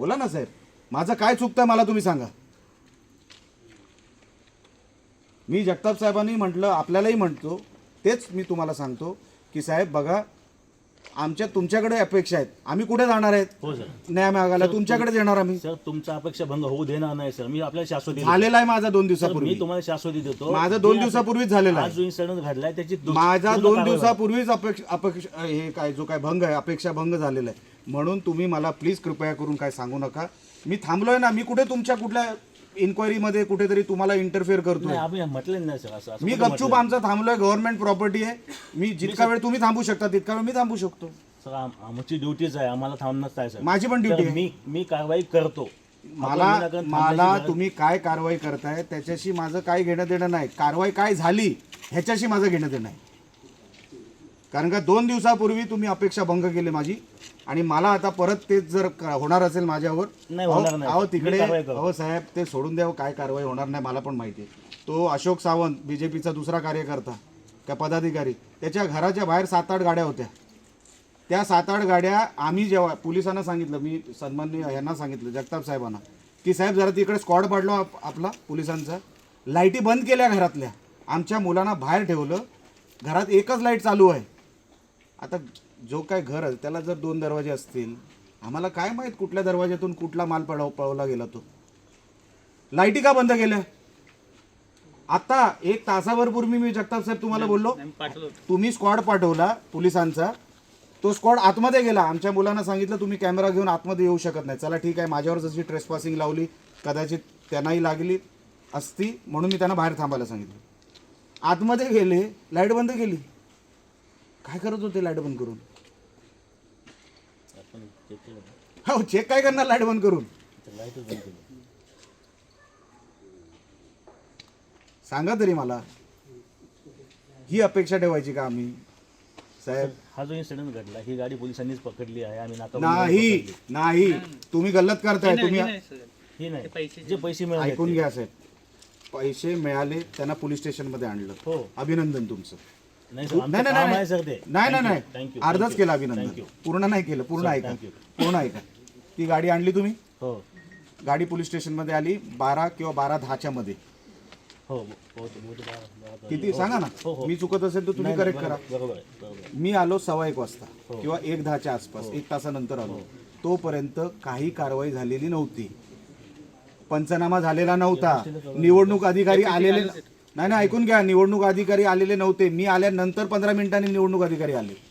बोला ना साहेब. माझं काय चुकतंय मला तुम्ही सांगा. मी जगताप साहेबांनी म्हटलं आपल्यालाही म्हणतो तेच मी तुम्हाला सांगतो की साहेब बघा आमच्या तुमच्याकडे अपेक्षा आहेत. आम्ही कुठे जाणार आहेत? हो सर. न्याय मागायला तुमच्याकडे येणार आम्ही. सर तुमचा अपेक्षा भंग होऊ देणार नाही सर. मी आपल्याला शाश्वती देतो. झालेला आहे माझा दोन सर, दिवसापूर्वी. तुम्हाला शाश्वती देतो. माझं दोन दिवसापूर्वीच झालेलं आज आहे जो इन्सिडेंट घडलाय त्याची दु- माझा पूर्ण दोन कारवाई दिवसापूर्वीच अपेक्षा अपेक्षा हे काय जो काय भंग आहे अपेक्षा भंग झालेला आहे. म्हणून तुम्ही मला प्लीज कृपया करून काय सांगू नका. मी थांबलोय ना. मी कुठे तुमच्या कुठल्या इन्क्वायरीमध्ये कुठेतरी तुम्हाला इंटरफेअर करतोय. नाही आम्ही म्हटलं नाही सर असं असं मी कुठं गपचूप आमचं थांबलोय गव्हर्नमेंट प्रॉपर्टी आहे. मी जितका वेळ तुम्ही थांबू शकता तितका वेळ मी थांबू शकतो? सर आम- आमची ड्युटीच आहे आम्हाला थांबणंच आहे सर. माझी पण तर ड्युटी आहे. मी मी कारवाई करतो. मला विनाकारण मला तुम्ही काय कारवाई करताय त्याच्याशी माझं काय घेणं देणं नाही. कारवाई काय झाली ह्याच्याशी माझं घेणं देणं आहे कारण का दोन दिवसापूर्वी तुम्ही अपेक्षा भंग केली माझी. आणि मला आता परत तेच जर क- होणार असेल माझ्यावर नाही, होणार अहो- नाही. अहो मी तिकडे कारवाई करतो. अहो साहेब ते सोडून द्यावं काय कारवाई होणार नाही मला पण माहिती आहे. तो अशोक सावंत बीजेपीचा दुसरा कार्यकर्ता का पदाधिकारी त्याच्या घराच्या बाहेर सात आठ गाड्या होत्या. त्या सात आठ गाड्या आम्ही जेव्हा पोलिसांना सांगितलं मी सन्मान्य यांना सांगितलं जगताप साहेबांना की साहेब जरा तिकडे स्क्वॉड पाडलो आप- आपला पोलिसांचा. लाईटी बंद केल्या घरातल्या. आमच्या मुलांना बाहेर ठेवलं. घरात एकच लाइट चालू आहे. आता जो काय घर आहे त्याला जर दोन दरवाजे असतील आम्हाला काय माहीत कुठल्या दरवाज्यातून कुठला माल पळव पळवला गेला तो? लाईटी का बंद केल्या? आता एक तासाभर पूर्वी मी जगताप साहेब तुम्हाला बोललो तुम्ही स्क्वॉड पाठवला पोलिसांचा. तो स्क्वॉड आतमध्ये गेला. आमच्या मुलांना सांगितलं तुम्ही कॅमेरा घेऊन आतमध्ये येऊ शकत नाही. चला ठीक आहे माझ्यावर जशी ट्रेसपासिंग लावली कदाचित त्यांनाही लागली असती म्हणून मी त्यांना बाहेर थांबायला सांगितलं. आतमध्ये गेले लाइट बंद केली. काय करत होते लाइट बंद करून आपण check केलं ना. हो चेक काय करणार लाइट बंद करून? सांगा तरी मला. ही अपेक्षा ठेवायची का आम्ही? साहेब. हा जो इन्सिडेंट घडला ही गाडी पोलिसांनीच पकडली आहे. आम्ही नाका नाही नाही. तुम्ही गल्लत करताय तुम्ही ही नाही जे पैसे मिळाले ऐकून घ्या साहेब. पैसे मिळाले त्यांना पोलीस स्टेशनमध्ये आणलं. हो. अभिनंदन तुमचं. नाही सर नाही आमचं नाही काम नाही आहे सर ते. नाही नाही नाही. थँक्यू अर्धच केलं अभिनंदन. पूर्ण नाही केलं पूर्ण ऐका. thank you. पूर्ण ऐका. ती गाडी आणली तुम्ही? हो. गाडी पोलीस स्टेशनमध्ये आली बारा किंवा बारा दहाच्या मध्ये. हो हो हो, बारा- बारा- किती? सांगा ना. हो. मी चुकत असेल तर तुम्ही नाही, करेक्ट करा. बरोबर आहे बरोबर आहे. मी आलो सव्वा एक वाजता. किंवा एक दहाच्या आसपास एक तासानंतर आलो. तोपर्यंत काही कारवाई झालेली नव्हती. पंचनामा झालेला नव्हता. निवडणूक अधिकारी आलेले नाही नाही ऐकून घ्या. निवडणूक अधिकारी आलेले नव्हते. मी आल्यानंतर पंधरा मिनिटांनी निवडणूक अधिकारी आले.